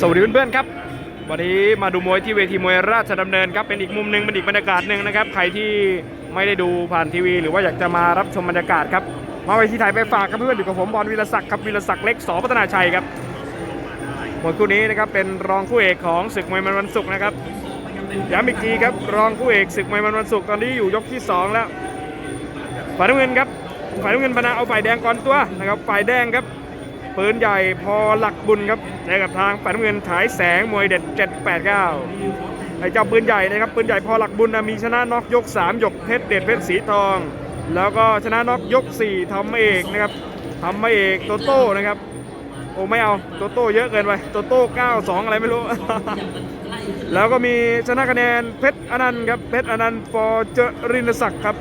สวัสดีเพื่อนๆครับ วันนี้มาดูมวยที่เวทีมวยราชดำเนินครับเป็นอีกมุมหนึ่งเป็นอีกบรรยากาศหนึ่งนะครับ ใครที่ไม่ได้ดูผ่านทีวี หรือว่าอยากจะมารับชมบรรยากาศครับมาเวทีไทยไปฝากครับเพื่อนอยู่กับผมบอลวีรศักดิ์ครับวีรศักดิ์เล็กสอพัฒนาชัยครับมวยคู่นี้นะครับเป็นรองคู่เอกของศึกมวยมันวันศุกร์นะครับย้ำอีกทีครับรองคู่เอกศึกมวยมันวันศุกร์ตอนนี้อยู่ยกที่สองแล้วฝ่ายน้ำเงินครับ ฝ่ายน้ำเงินพนาเอาฝ่ายแดงก่อนตัวนะครับฝ่ายแดงครับปืนใหญ่พอหลักบุญครับเจอกับทางฝ่ายน้ำเงินฉายแสงมวยเด็ด 789ไอ้เจ้าปืนใหญ่นะครับปืนใหญ่พอหลักบุญนะมีชนะน็อกยก 3 ยกเพชรเด็ดเพชรสีทอง แล้วก็ชนะน็อกยก 4ทำเอกนะครับทำเอกโตโต้นะครับโอ้ไม่เอาโตโต้เยอะเกินไปโตโต้92 อะไรไม่รู้ แล้วก็มีชนะคะแนนเพชรอนันต์ครับเพชรอนันต์ฟอร์เจรินศักดิ์ครับ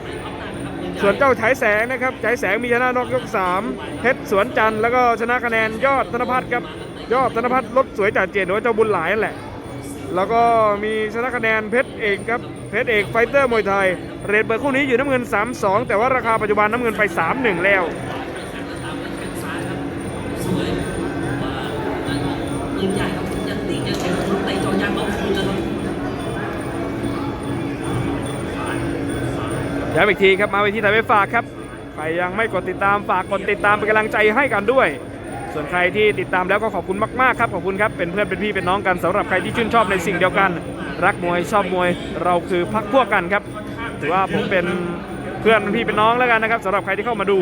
วนเจ้าฉายแสงนะครับฉายแสงมีชนะนอกยก3เพชรสวนจันทร์แล้วก็ชนะคะแนนยอดธนพัฒน์ครับยอดธนพัฒน์รถสวยจ่าเจนหรือว่าเจ้าบุญหลายนั่นแหละ แล้วก็มีชนะคะแนนเพชรเอกครับเพชรเอกไฟเตอร์มวยไทย เรทเบอร์คู่นี้อยู่น้ำเงิน 3-2 แต่ว่าราคาปัจจุบันน้ำเงินไป 3-1 แล้วปืนใหญ่ครับยังติดยังใช้รถไต่จอยางเอาคืนนะครับ ย้ำอีกทีครับมาเวทีไทยไปฝากครับใครยังไม่กดติดตามฝากกดติดตามเป็นกำลังใจให้กันด้วย ส่วนใครที่ติดตามแล้วก็ขอบคุณมากๆครับขอบคุณครับเป็นเพื่อนเป็นพี่เป็นน้องกันสำหรับใครที่ชื่นชอบในสิ่งเดียวกัน รักมวยชอบมวยเราคือพักพวกกันครับถือว่าผมเป็นเพื่อนเป็นพี่เป็นน้องแล้วกันนะครับสำหรับใครที่เข้ามาดู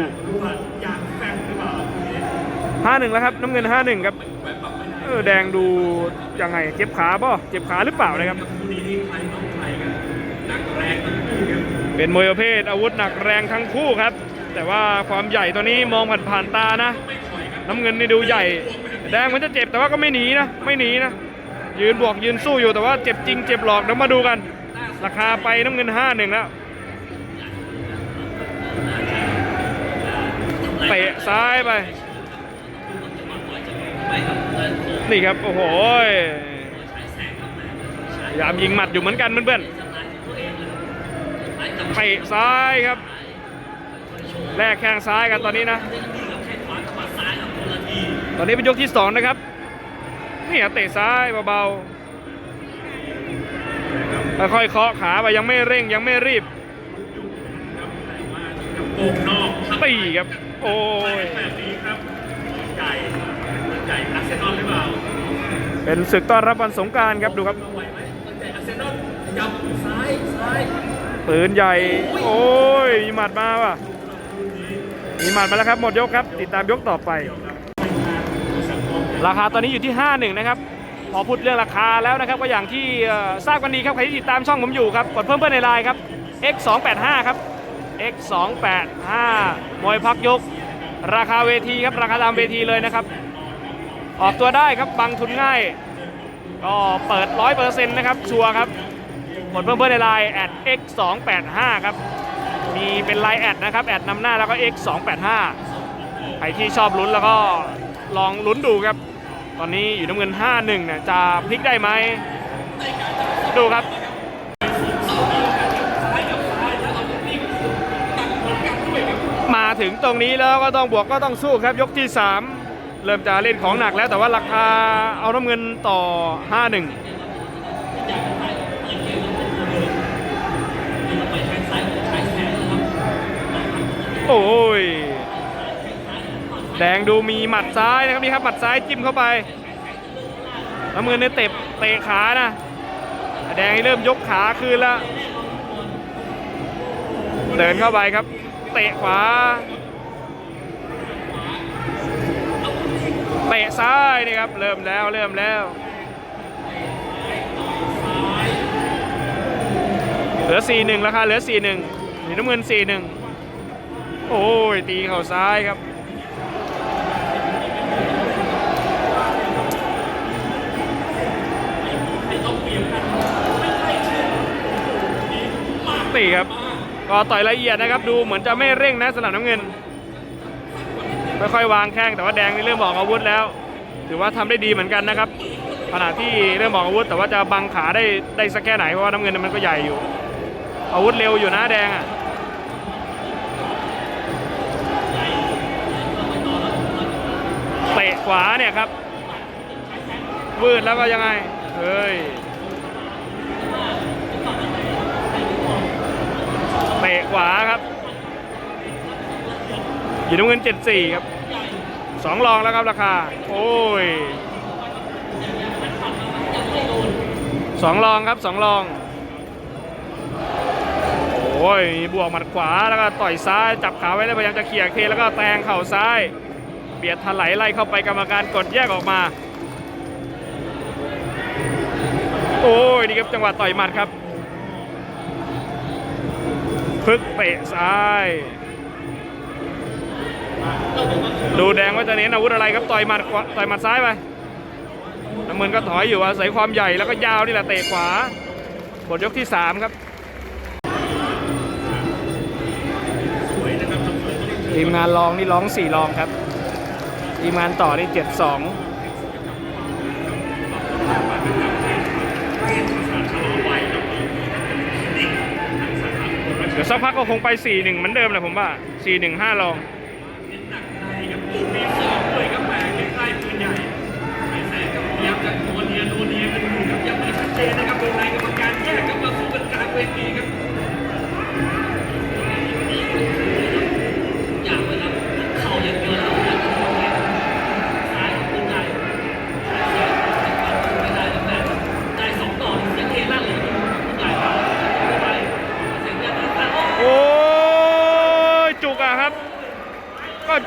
5-1แล้วครับน้ำเงิน 5-1ครับเออแดงดูยังไงเจ็บขาป่ะเจ็บขาหรือเปล่านะครับ เป็นมวยประเภทอาวุธหนักแรงทั้งคู่ครับ แต่ว่าความใหญ่ตัวนี้มองผ่านผ่านๆตานะ น้ำเงินนี่ดูใหญ่ แดงมันจะเจ็บแต่ว่าก็ไม่หนีนะ ไม่หนีนะ ยืนบวกยืนสู้อยู่แต่ว่าเจ็บจริงเจ็บหลอกเดี๋ยวมาดูกัน ราคาไปน้ำเงิน5 1แล้วเตะซ้ายไป นี่ครับ โอ้โหพยายามยิงหมัดอยู่เหมือนกันเพื่อนๆ เตะซ้ายครับ แลกแข้งซ้ายกันตอนนี้นะ ตอนนี้เป็นยกที่สองนะครับนี่เตะซ้ายเบาๆค่อยๆเคาะขาไปยังไม่เร่งยังไม่รีบตีครับ โอ้ยเป็นศึกต้อนรับวันสงกรารครับดูครับ ปืนใหญ่ โอ้ย มีหมัดมาว่ะ มีหมัดมาแล้วครับ หมดยกครับ ติดตามยกต่อไป ราคาตอนนี้อยู่ที่ 51 นะครับ พอพูดเรื่องราคาแล้วนะครับ ก็อย่างที่ทราบกันดีครับ ใครที่ติดตามช่องผมอยู่ครับ กดเพิ่มเพื่อนในไลน์ครับ x 2 8 5ครับ x 2 8 5มวยพักยก ราคาเวทีครับ ราคาตามเวทีเลยนะครับ ออกตัวได้ครับ บังทุนง่าย ก็เปิด 100%นะครับ ชัวร์ครับ กดเพิ่มเพื่อนในไลน์แอด x 2 8 5ครับ มีเป็นไลน์แอดนะครับ แอดนำหน้าแล้วก็ x 2 8 5ใครที่ชอบลุ้นแล้วก็ลองลุ้นดูครับ ตอนนี้อยู่น้ำเงิน 5-1เนี่ยจะพลิกได้ไหม ดูครับมาถึงตรงนี้แล้วก็ต้องบวกก็ต้องสู้ครับยกที่ 3 เริ่มจะเล่นของหนักแล้วแต่ว่าราคาเอาน้ำเงินต่อ 5-1 โอ้ย แดงดูมีหมัดซ้ายนะครับนี่ครับหมัดซ้ายจิ้มเข้าไปน้ำเงินเนี่ยเตะเตะขานะ แดงเริ่มยกขาคืนล้วเดินเข้าไปครับ เตะขวา เตะซ้ายนี่ครับ เริ่มแล้วเริ่มแล้ว เหลือ 4-1ราคาเหลือ 4-1นี่น้ำเงิน 4-1 โอ้ย ตีเข่าซ้ายครับ ตีครับ ก็ต่อยละเอียดนะครับ ดูเหมือนจะไม่เร่งนะสนับน้ำเงิน ค่อยๆวางแข้งแต่ว่าแดงนี่เริ่มออกอาวุธแล้ว ถือว่าทำได้ดีเหมือนกันนะครับขณะที่เริ่มออกอาวุธแต่ว่าจะบังขาได้ได้สักแค่ไหนเพราะว่าน้ำเงินมันก็ใหญ่อยู่ อาวุธเร็วอยู่นะแดงอะ ตะขวาเนี่ยครับวืดแล้วก็ยังไง เฮ้ย เตะขวาครับอยู่น้ำเงิน74ครับสองรองแล้วครับราคา โอ้ยสองรองครับสองรอง โอ้ยบวกหมัดขวาแล้วก็ต่อยซ้ายจับขาไว้แล้วพยายามจะเขี่ยเคแล้วก็แทงเข่าซ้าย บียดถลายไล่เข้าไปกรรมการกดแยกออกมา โอ้ยนี่ครับจังหวะต่อยหมัดครับพึกเตะซ้าย ดูแดงว่าจะเน้นอาวุธอะไรครับต่อยหมัดต่อยหมัดซ้ายไปน้ำเงินก็ถอยอยู่อาศัยความใหญ่แล้วก็ยาวนี่แหละเตะขวาหมดยกที่ 3 ครับทีมงานรองนี่ร้อง4รองครับ ทีมานต่อนี่7 2เดี๋ยวสักพักก็คงไป 4-1 เหมือนเดิมแหละผมว่า 4-1 5รองด้วยครับแหนใต้ปืนใหญ่ไอ้แสงกับพยายามจะโดนเนียโดนเนียกันอยู่ครับยังไม่ชัดเจนนะครับวงในกร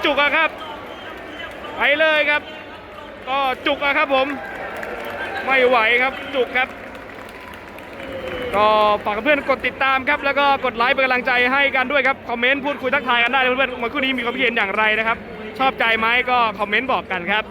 จุกอะครับ ไปเลยครับ ก็จุกอะครับผม ไม่ไหวครับจุกครับ ก็ฝากเพื่อนกดติดตามครับ แล้วก็กดไลค์เป็นกำลังใจให้กันด้วยครับคอมเมนต์พูดคุยทักทายกันได้เพื่อนๆเมื่อคู่นี้มีความคิดเห็นอย่างไรนะครับ ชอบใจไหมก็คอมเมนต์บอกกันครับ